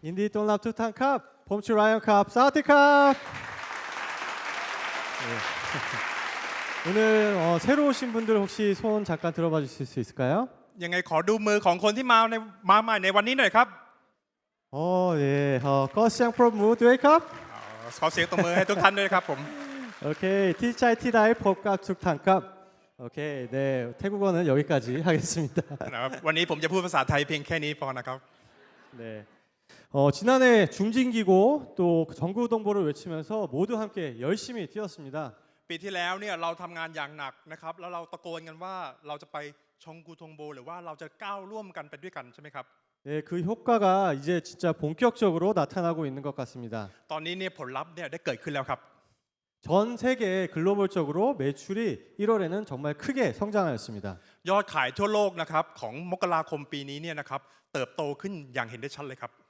인디 돈랍 투탄 컵, 봄추 라이언 컵, 사우티 컵. 오늘 어, 새로 오신 분들 혹시 손 잠깐 들어봐 주실 수 있을까요? ยังไงขอดูมือของคนที่มาในมาใหม่ในวันนี้หน่อยครับ 어, 예. 어, 거시앙 프로 무드웨이 컵. อ๋อขอเสียงตบมือให้ทุกท่านด้วยครับผม 오케이. 티차이 티다이 법갑 투탄 컵. 오케이. 네. 태국어는 여기까지 하겠습니다. นะครับวันนี้ผมจะพูดภาษาไทยเพียงแค่นี้พอนะครับ 네. 어, 지난해 중진기고 또 전국동보를 외치면서 모두 함께 열심히 뛰었습니다. ปีที่แล้วเนี่ยเราทำงานอย่างหนักนะครับ แล้วเราตะโกนกันว่าเราจะไปชงกูทงโบ หรือว่าเราจะก้าวร่วมกันไปด้วยกันใช่ไหมครับ 네, 그 효과가 이제 진짜 본격적으로 나타나고 있는 것 같습니다. ตอนนี้เนี่ยผลลัพธ์เนี่ยได้เกิดขึ้นแล้วครับ 전 세계 글로벌적으로 매출이 1월에는 정말 크게 성장하였습니다. ยอดขายทั่วโลกนะครับของมกราคมปีนี้เนี่ยนะครับเติบโตขึ้นอย่างเห็นได้ชัดเลยครับ 네,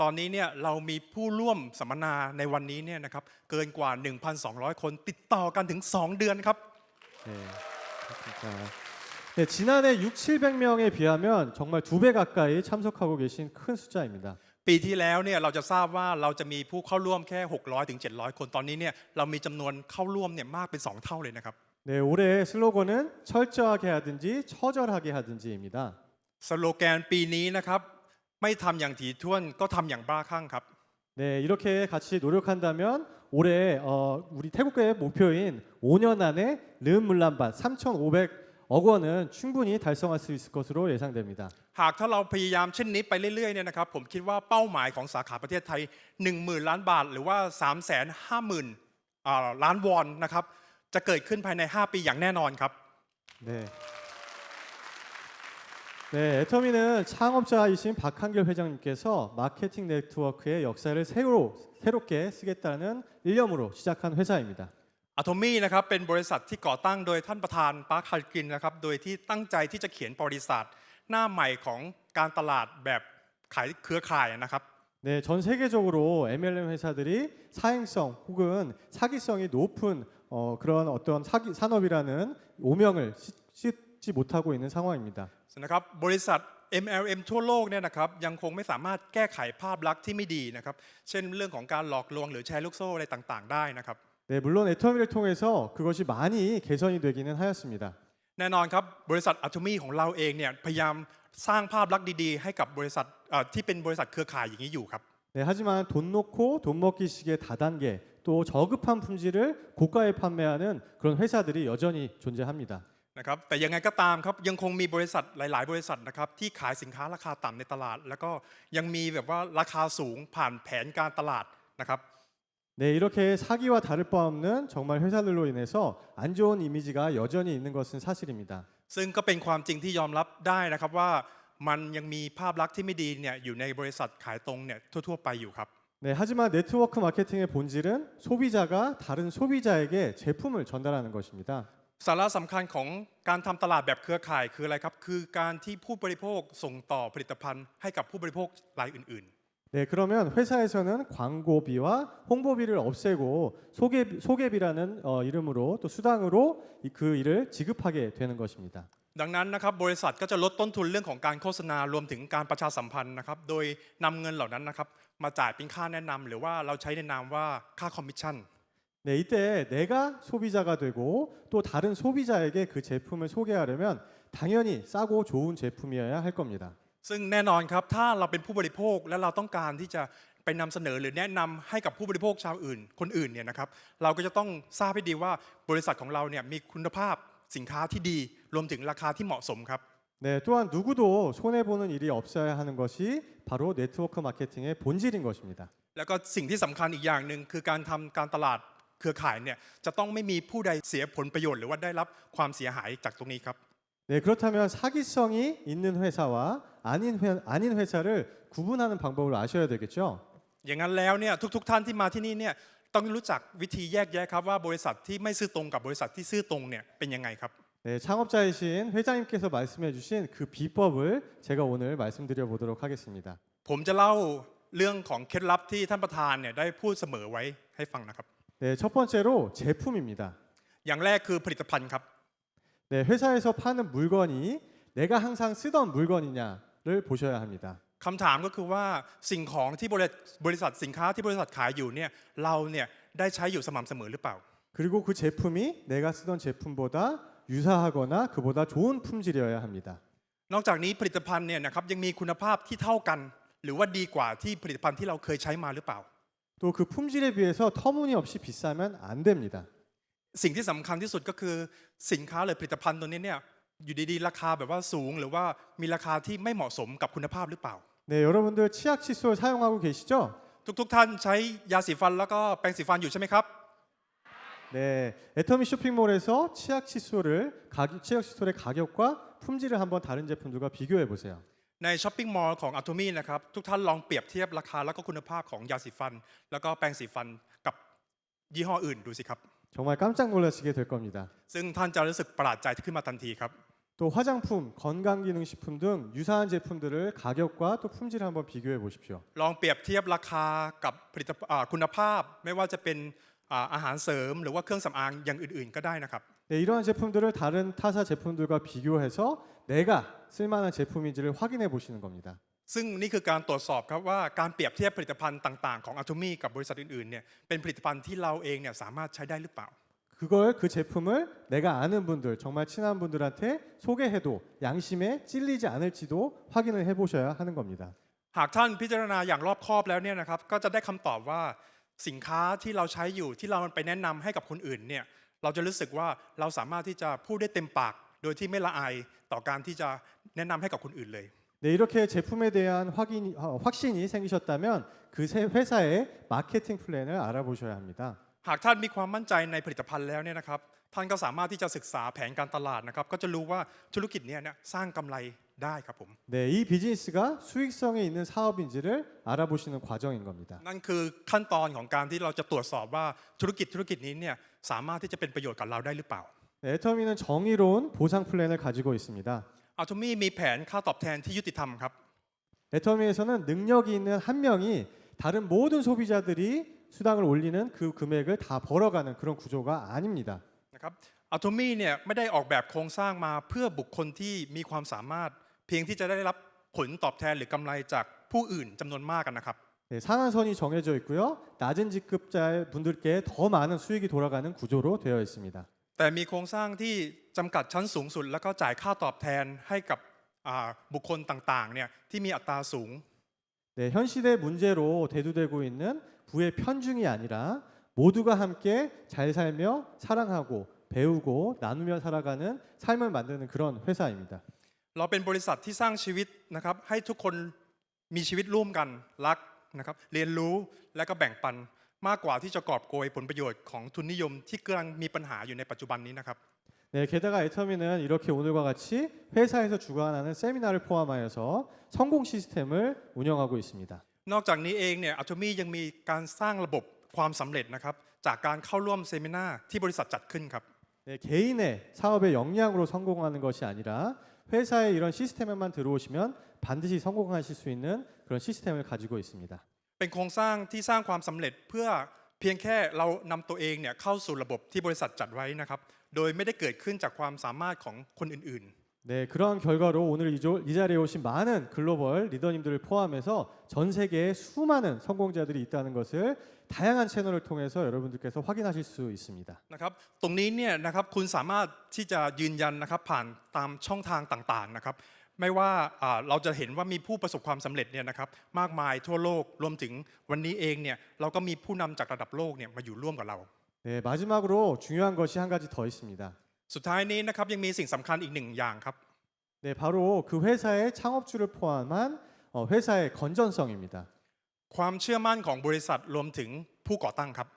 ตอนนี้เนี่ยเรามีผู้ร่วมสัมมนาในวันนี้เนี่ยนะครับเกินกว่า 1,200 คนติดต่อกันถึง 2 เดือนครับ 네, 거kun캅. 네, 지난해 6, 700명에 비하면 정말 두 배 가까이 참석하고 계신 큰 숫자입니다. ปีที่แล้วเนี่ยเราจะทราบว่าเราจะมีผู้เข้าร่วมแค่ 600ถึง700 คนตอนนี้เนี่ยเรามีจำนวนเข้าร่วมเนี่ยมากเป็น 2 เท่าเลยนะครับ 네, 올해 슬로건은 철저하게 하든지 처절하게 하든지입니다. สโลแกนปีนี้นะครับ ไม่ทำอย่างถี่ถ้วนก็ทำอย่างบ้าคลั่งครับ 네, 이렇게 같이 노력한다면 올해 어, 우리 태국의 목표인 5년 안에 르물란밭 3,500억 원은 충분히 달성할 수 있을 것으로 예상됩니다. หากถ้าเราพยายามเช่นนี้ไปเรื่อยๆเนี่ยนะครับผมคิดว่าเป้าหมายของสาขาประเทศไทย 10,000 ล้านบาท หรือว่า 3 5 0 0 0 0อ่าล้านวอนนะครับจะเกิดขึ้นภายใน 5 ปีอย่างแน่นอนครับ 네. 네, 애터미는 창업자이신 박한결 회장님께서 마케팅 네트워크의 역사를 새로, 새롭게 쓰겠다는 일념으로 시작한 회사입니다. อะโทมี่นะครับเป็นบริษัทที่ก่อตั้งโดยท่านประธานปาร์คฮัลกินนะครับโดยที่ตั้งใจที่จะเขียนประวัติศาสตร์ หน้าใหม่ของการตลาดแบบขายเครือข่ายนะครับ 네, 전 세계적으로 MLM 회사들이 사행성 혹은 사기성이 높은 어, 그런 어떤 사기 산업이라는 오명을 씻- 씻 지 못하고 있는 상황입니다. นะครับบริษัท MLM ทั่วโลกเนี่ยนะครับยังคงไม่สามารถแก้ไขภาพลักษณ์ที่ไม่ดีนะครับเช่นเรื่องของการหลอกลวงหรือแชร์ลูกโซ่อะไรต่างๆ ได้นะครับ 네, 물론 애터미를 통해서 그것이 많이 개선이 되기는 하였습니다. แน่นอนครับบริษัทอะโทมี่ของเราเองเนี่ยพยายามสร้างภาพลักษณ์ดีๆ ให้กับบริษัทเอ่อที่เป็นบริษัทเครือข่ายอย่างนี้อยู่ครับ 네, 하지만 돈 놓고 돈 먹기식의 다단계 또 저급한 품질을 고가에 판매하는 그런 회사들이 여전히 존재합니다. นะครับแต่ยังไงก็ตามครับยังคงมีบริษัทหลาย ๆ บริษัทนะครับที่ขายสินค้าราคาต่ำในตลาด แล้วก็ยังมีแบบว่าราคาสูงผ่านแผนการตลาดนะครับ 네, 이렇게 사기와 다를 바 없는 정말 회사들로 인해서 안 좋은 이미지가 여전히 있는 것은 사실입니다. ซึ่งก็เป็นความจริงที่ยอมรับได้นะครับว่ามันยังมีภาพลักษณ์ที่ไม่ดีเนี่ยอยู่ในบริษัทขายตรงเนี่ยทั่ว ๆ ไปอยู่ครับ 네, 하지만 네트워크 마케팅의 본질은 소비자가 다른 소비자에게 제품을 전달하는 것입니다. สาระสำคัญของการทำตลาดแบบเครือข่ายคืออะไรครับ คือการที่ผู้บริโภคส่งต่อผลิตภัณฑ์ให้กับผู้บริโภครายอื่น 네, 그러면 회사에서는 광고비와 홍보비를 없애고 소개, 소개비라는 어, 이름으로 또 수당으로 이- 그 일을 지급하게 되는 것입니다. ๆ ดังนั้นนะครับบริษัทก็จะลดต้นทุนเรื่องของการโฆษณารวมถึงการประชาสัมพันธ์นะครับโดยนำเงินเหล่านั้นนะครับมาจ่ายเป็นค่าแนะนำหรือว่าเราใช้ในนามว่าค่าคอมมิชชั่น 네, 이때 내가 소비자가 되고 또 다른 소비자에게 그 제품을 소개하려면 당연히 싸고 좋은 제품이어야 할 겁니다. ซึ่งแน่นอนครับถ้าเราเป็นผู้บริโภคและเราต้องการที่จะไปนำเสนอหรือแนะนำให้กับผู้บริโภคชาวอื่น คนอื่นเนี่ยนะครับเราก็จะต้องทราบให้ดีว่าบริษัทของเราเนี่ยมีคุณภาพสินค้าที่ดี รวมถึงราคาที่เหมาะสมครับ 네, 또한 누구도 손해 보는 일이 없어야 하는 것이 바로 네트워크 마케팅의 본질인 것입니다. แล้วก็สิ่งที่สำคัญอีกอย่างหนึ่งคือการทำการตลาด เครือข่ายเนี่ยจะต้องไม่มีผู้ใดเสียผลประโยชน์หรือว่าได้รับความเสียหายจากตรงนี้ครับ 네, 그렇다면 사기성이 있는 회사와 아닌 회, 아닌 회사를 구분하는 방법을 아셔야 되겠죠. อย่างนั้นแล้วเนี่ยทุก ๆ ท่านที่มาที่นี่เนี่ยต้องรู้จักวิธีแยกแยะครับว่าบริษัทที่ไม่ซื่อตรงกับบริษัทที่ซื่อตรงเนี่ยเป็นยังไงครับ 네, 창업자이신 회장님께서 말씀해주신 그 비법을 제가 오늘 말씀드려 보도록 하겠습니다. ผมจะเล่าเรื่องของเคล็ดลับที่ท่านประธานเนี่ยได้พูดเสมอไว้ให้ฟังนะครับ 네, 첫 번째로 제품입니다. อย่างแรกคือผลิตภัณฑ์ครับ 네, 회사에서 파는 물건이 내가 항상 쓰던 물건이냐를 보셔야 합니다. คำถามก็คือว่าสิ่งของที่บริบริษัทสินค้าที่บริษัทขายอยู่เนี่ยเราเนี่ยได้ใช้อยู่สม่ำเสมอหรือเปล่า 그리고 그 제품이 내가 쓰던 제품보다 유사하거나 그보다 좋은 품질이어야 합니다. นอกจากนี้ผลิตภัณฑ์เนี่ยนะครับยังมีคุณภาพที่เท่ากัน หรือว่าดีกว่าที่ผลิตภัณฑ์ที่เราเคยใช้มาหรือเปล่า 또 그 품질에 비해서 터무니없이 비싸면 안 됩니다. สิ่งที่สำคัญที่สุดก็คือสินค้าหรือผลิตภัณฑ์ตัวนี้เนี่ยอยู่ดีๆ ราคาแบบว่าสูง หรือว่ามีราคาที่ไม่เหมาะสมกับคุณภาพหรือเปล่า 네, 여러분들 치약 칫솔 사용하고 계시죠? ทุกๆ ท่านใช้ยาสีฟันแล้วก็แปรงสีฟันอยู่ใช่ไหมครับ 네, 애터미 쇼핑몰에서 치약 칫솔을 가격, 치약 칫솔의 가격과 품질을 한번 다른 제품들과 비교해 보세요. ในช้อปปิ้งมอลล์ของอัต o มี่นะครับทุกท่านลองเปรียบเทียบราคาแล้วก็คุณภาพของยาสีฟัน แล้วก็แปรงสีฟันกับยี่ห้ออื่นดูสิครับ 정말 깜짝 놀라시게 될 겁니다. ซึ่งท่านจะรู้สึกประหลาดใจขึ้นมาทันทีครับ 또 화장품, 건강기능식품 등 유사한 제품들을 가격과 또 품질을 한번 비교해 보십시오. ลองเปรียบเทียบราคากับผลิตอ่าคุณภาพ ไม่ว่าจะเป็นอ่าอาหารเสริม หรือว่าเครื่องสำอางอย่างอื่นๆ ก็ได้นะครับ 네, 이러한 제품들을 다른 타사 제품들과 비교해서 내가 쓸만한 제품인지를 확인해 보시는 겁니다. ซึ่งนี่คือการตรวจสอบครับว่าการเปรียบเทียบผลิตภัณฑ์ต่างๆของอัต o มี่กับบริษัทอื่นๆเนี่ยเป็นผลิตภัณฑ์ที่เราเองเนี่ยสามารถใช้ได้หรือเปล่า 그걸 그 제품을 내가 아는 분들, 정말 친한 분들한테 소개해도 양심에 찔리지 않을지도 확인을 해 보셔야 하는 겁니다. หากท่านพิจารณาอย่างรอบคอบแล้วเนี่ยนะครับก็จะได้คำตอบว่าสินค้าที่เราใช้อยู่ที่เราไปแนะนำให้กับคนอื่นเนี่ยเราจะรู้สึกว่าเราสามารถที่จะพูดได้เต็มปาก โดยที่ไม่ละอายต่อการที่จะ แนะนำให้กับคนอื่นเลย 네, 이렇게 제품에 대한 확인이, 어, 확신이 생기셨다면 그 세- 회사의 마케팅 플랜을 알아보셔야 합니다. หากท่านมีความมั่นใจในผลิตภัณฑ์แล้วเนี่ยนะครับท่านก็สามารถที่จะศึกษาแผนการตลาดนะครับก็จะรู้ว่าธุรกิจเนี้เนี่ยสร้างกำไรได้ครับผม 네, 이 비즈니스가 수익성에 있는 사업인지를 알아보시는 과정인 겁니다. นั่นคือขั้นตอนของการที่เราจะตรวจสอบว่าธุรกิจธุรกิจนี้เนี่ยสามารถที่จะเป็นประโยชน์กับเราได้หรือเปล่า 네, 애터미는 정의로운 보상 플랜을 가지고 있습니다. อัลทูมี่มีแผนค่าตอบแทนที่ยุติธรรมครับ 애터미에서는 능력이 있는 한 명이 다른 모든 소비자들이 수당을 올리는 그 금액을 다 벌어가는 그런 구조가 아닙니다. นะครับอัลทูมี่เนี่ยไม่ได้ออกแบบโครงสร้างมาเพื่อบุคคลที่มีความสามารถ เพียงที่จะได้รับผลตอบแทนหรือกำไรจากผู้อื่นจำนวนมากกันนะครับ 네, 상한선이 정해져 있고요. 낮은 직급자 분들께 더 많은 수익이 돌아가는 구조로 되어 있습니다. แต่มีโครงสร้างที่ จำกัดชั้นสูงสุด แล้วก็จ่ายค่าตอบแทนให้กับอ่าบุคคลต่างๆเนี่ยที่มีอัตราสูง 네, 현 시대 문제로 대두되고 있는 부의 편중이 아니라 모두가 함께 잘 살며 사랑하고 배우고 나누며 살아가는 삶을 만드는 그런 회사입니다. เราเป็นบริษัทที่สร้างชีวิตนะครับให้ทุกคนมีชีวิตร่วมกันรักนะครับเรียนรู้และก็แบ่งปันมากกว่าที่จะกอบโกยผลประโยชน์ของทุนนิยมที่กำลังมีปัญหาอยู่ในปัจจุบันนี้นะครับ 네, 게다가 애터미는 이렇게 오늘과 같이 회사에서 주관하는 세미나를 포함하여서 성공 시스템을 운영하고 있습니다. นอกจากนี้เองเนี่ยอัตมียังมีการสร้างระบบความสำเร็จนะครับจากการเข้าร่วมเซมินาที่บริษัทจัดขึ้นครับ 네, 개인의 사업의 역량으로 성공하는 것이 아니라 회사의 이런 시스템에만 들어오시면 반드시 성공하실 수 있는 그런 시스템을 가지고 있습니다. เป็นโครงสร้างที่สร้างความสำเร็จเพื่อ เพียงแค่เรานำตัวเองเนี่ยเข้าสู่ระบบที่บริษัทจัดไว้นะครับโดยไม่ได้เกิดขึ้นจากความสามารถของคนอื่น 네, 그러한 결과로 오늘 이, 조- 이 자리에 오신 많은 글로벌 리더님들을 포함해서 전 세계에 수많은 성공자들이 있다는 것을 다양한 채널을 통해서 여러분들께서 확인하실 수 있습니다. ๆนะครับตรงนี้เนี่ยนะครับคุณสามารถที่จะยืนยันนะครับผ่านตามช่องทางต่างๆนะครับ ไม่ว่าอ่าเราจะเห็นว่ามีผู้ประสบความสำเร็จเนี่ยนะครับมากมายทั่วโลกรวมถึงวันนี้เองเนี่ยเราก็มีผู้นำจากระดับโลกเนี่ยมาอยู่ร่วมกับเรา 네, 마지막으로 중요한 것이 한 가지 더 있습니다. สุดท้ายนี้นะครับยังมีสิ่งสำคัญอีกหนึ่งอย่างครับ 네, 바로 그 회사의 창업주를 포함한 어, 회사의 건전성입니다. ความเชื่อมั่นของบริษัทรวมถึงผู้ก่อตั้งครับ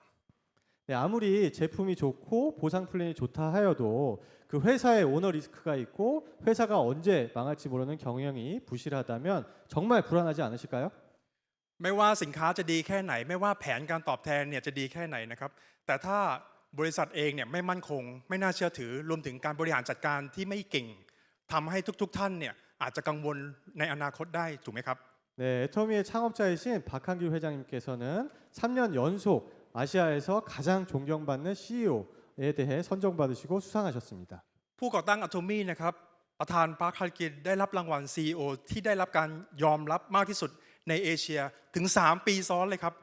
네, 아무리 제품이 좋고 보상 플랜이 좋다 하여도 그 회사에 오너 리스크가 있고 회사가 언제 망할지 모르는 경영이 부실하다면 정말 불안하지 않으실까요? ไม่ว่าสินค้าจะดีแค่ไหน ไม่ว่าแผนการตอบแทนเนี่ยจะดีแค่ไหนนะครับ แต่ถ้าบริษัทเองเนี่ยไม่มั่นคง ไม่น่าเชื่อถือ รวมถึงการบริหารจัดการที่ไม่เก่งทำให้ทุกๆ ท่านเนี่ยอาจจะกังวลในอนาคตได้ถูกไหมครับ 네, 애터미의 창업자이신 박한규 회장님께서는 3년 연속 아시아에서 가장 존경받는 CEO에 대해 선정받으시고 수상하셨습니다. ผู้ก่อตั้ง Atomy นะครับประธานปาร์คฮาร์กินได้รับรางวัล CEO ที่ได้รับการยอมรับมากที่สุดในเอเชียถึง 3 ปีซ้อนเลยครับ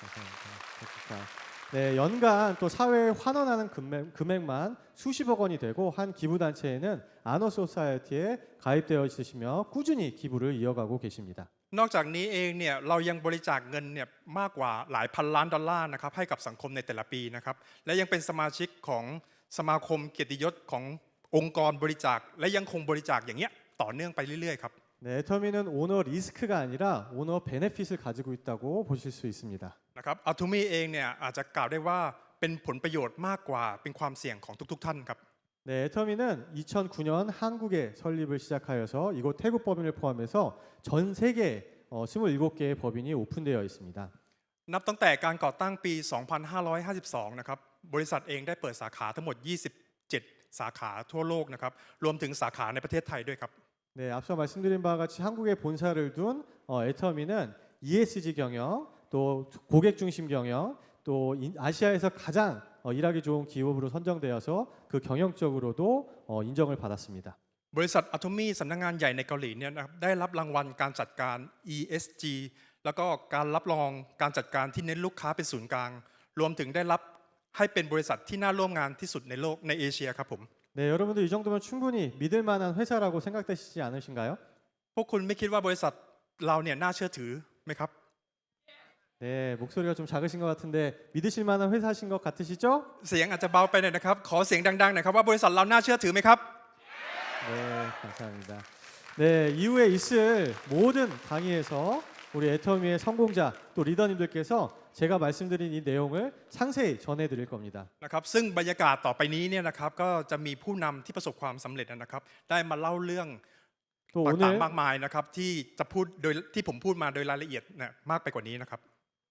감사합니다. 그러니까 네, 연간 또 사회에 환원하는 금액, 금액만 수십억 원이 되고 한 기부 단체에는 아너 소사이어티에 가입되어 있으시며 꾸준히 기부를 이어가고 계십니다. นอกจากนี้เองเนี่ยเรายังบริจาคเงินเนี่ยมากกว่าหลายพันล้านดอลลาร์นะครับให้กับสังคมในแต่ละปีนะครับและยังเป็นสมาชิกของสมาคมเกียรติยศขององค์กรบริจาค และยังคงบริจาคอย่างเงี้ยต่อเนื่องไปเรื่อยๆครับ 네, 애터미는 오너 리스크가 아니라 오너 베네핏을 가지고 있다고 보실 수 있습니다. นะครับอัลทูมีเองเนี่ยอาจจะกล่าวได้ว่าเป็นผลประโยชน์มากกว่าเป็นความเสี่ยงของทุก ๆ ท่านครับ 네, 애터미는 2009년 한국에 설립을 시작하여서 이곳 태국 법인을 포함해서 전 세계 어, 27개의 법인이 오픈되어 있습니다. นับตั้งแต่การก่อตั้งปี 2552 นะครับ บริษัทเองได้เปิดสาขาทั้งหมด 27 สาขาทั่วโลกนะครับ รวมถึงสาขาในประเทศไทยด้วยครับ 네, 앞서 말씀드린 바와 같이 한국에 본사를 둔 어, 애터미는 ESG 경영, 또 고객 중심 경영, 또 인- 아시아에서 가장 어, 일하기 좋은 기업으로 선정되어서 그 경영적으로도 어, 인정을 받았습니다. บริษัทอะ o มีสำนักงานใหญ่ในเกาหลีเนี่ยนะครับได้รับรางวัลการจัดการ ESG แล้วก็การรับรองการจัดการที่เน้นลูกค้าเป็นศูนย์กลาง รวมถึงได้รับให้เป็นบริษัทที่น่าร่วมงานที่สุดในโลกในเอเชียครับผม 네, 여러분들 이 정도면 충분히 믿을 만한 회사라고 생각되시지 않으신가요? พวกคุณไม่คิดว่าบริษัทเราเนี่ยน่าเชื่อถือไหมครับ 네, 목소리가 좀 작으신 것 같은데 믿으실 만한 회사신 것 같으시죠? เสียงอาจจะเบาไปหน่อยนะครับ ขอเสียงดังๆหน่อยครับว่าบริษัทเราน่าเชื่อถือไหมครับ 네, 감사합니다. 네, 이후에 있을 모든 강의에서 우리 애터미의 성공자 또 리더님들께서 제가 말씀드린 이 내용을 상세히 전해드릴 겁니다. นะครับซึ่งบรรยากาศต่อไปนี้เนี่ยนะครับก็จะมีผู้นำที่ประสบความสำเร็จนะครับ ได้มาเล่าเรื่อง 또 ต่าง 오늘 ๆมากมายนะครับที่จะพูดโดยที่ผมพูดมาโดยรายละเอียดเนี่ยมากไปกว่านี้นะครับ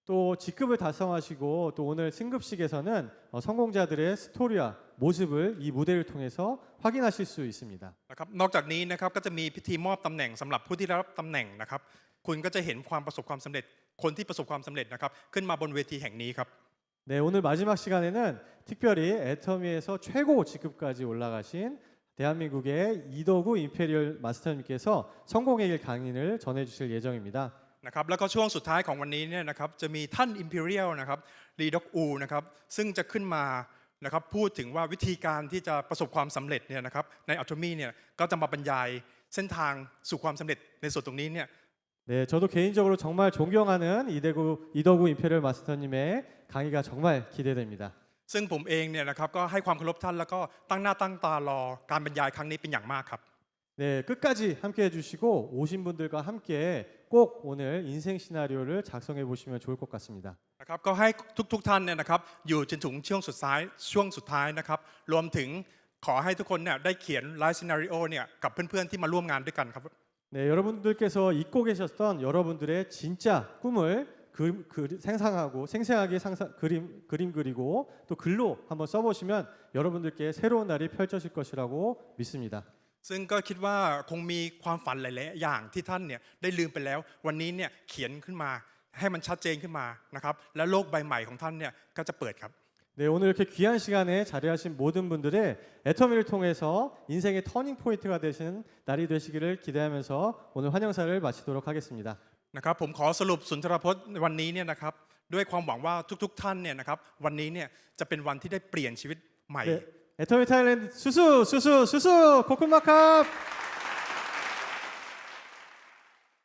또 직급을 달성하시고 또 오늘 승급식에서는 어, 성공자들의 스토리와 모습을 이 무대를 통해서 확인하실 수 있습니다. นะครับนอกจากนี้นะครับก็จะมีพิธีมอบตำแหน่งสำหรับผู้ที่ได้รับตำแหน่งนะครับ คุณก็จะเห็นความประสบความสำเร็จ คนที่ประสบความสำเร็จนะครับ ขึ้นมาบนเวทีแห่งนี้ครับ 네, 오늘 마지막 시간에는 특별히 애터미에서 최고 직급까지 올라가신 대한민국의 이덕우 임페리얼 마스터님께서 성공의 길 강의를 전해주실 예정입니다. นะครับแล้วก็ช่วงสุดท้ายของวันนี้เนี่ยนะครับจะมีท่าน Imperial นะครับรีด็อกอูนะครับซึ่งจะขึ้นมานะครับพูดถึงว่าวิธีการที่จะประสบความสำเร็จเนี่ยนะครับในอัล o มีเนี่ยก็จะมาบรรยายเส้นทางสู่ความสำเร็จในส่วนตรงนี้เนี่ย 네, 저도 개인적으로 정말 존경하는 이대구 이덕우 임페리얼 마스터님의 강의가 정말 기대됩니다. ซึ่งผมเองเนี่ยนะครับก็ให้ความเคารพท่านแล้วก็ตั้งหน้าตั้งตารอการบรรยายครั้งนี้เป็นอย่างมากครับ 네, 끝까지 함께 해주시고 오신 분들과 함께 꼭 오늘 인생 시나리오를 작성해 보시면 좋을 것 같습니다. นะครับก็ให้ทุกๆท่านเนี่ยนะครับอยู่จนถึงช่วงสุดท้ายช่วงสุดท้ายนะครับรวมถึงขอให้ทุกคนเนี่ยได้เขียนไลฟ์ซีนารีโอเนี่ยกับเพื่อนๆที่มาร่วมงานด้วยกันครับ 네, 여러분들께서 잊고 계셨던 여러분들의 진짜 꿈을 그, 그, 생상하고 생생하게 상상, 그림, 그림 그리고 또 글로 한번 써보시면 여러분들께 새로운 날이 펼쳐질 것이라고 믿습니다. ซึ่งก็คิดว่าคงมีความฝันหลาย ๆ อย่างที่ท่านเนี่ยได้ลืมไปแล้ว วันนี้เนี่ยเขียนขึ้นมาให้มันชัดเจนขึ้นมานะครับแล้วโลกใบใหม่ของท่านเนี่ยก็จะเปิดครับ 네, 오늘 이렇게 귀한 시간에 자리하신 모든 분들의 애터미를 통해서 인생의 터닝 포인트가 되시는 날이 되시기를 기대하면서 오늘 환영사를 마치도록 하겠습니다. นะครับผมขอสรุปสุนทรพจน์วันนี้เนี่ยนะครับด้วยความหวังว่าทุก ๆ ท่านเนี่ยนะครับวันนี้เนี่ยจะเป็นวันที่ได้เปลี่ยนชีวิตใหม่ 네, 애터미 타일랜드 수수 수수 수수 코쿤마캅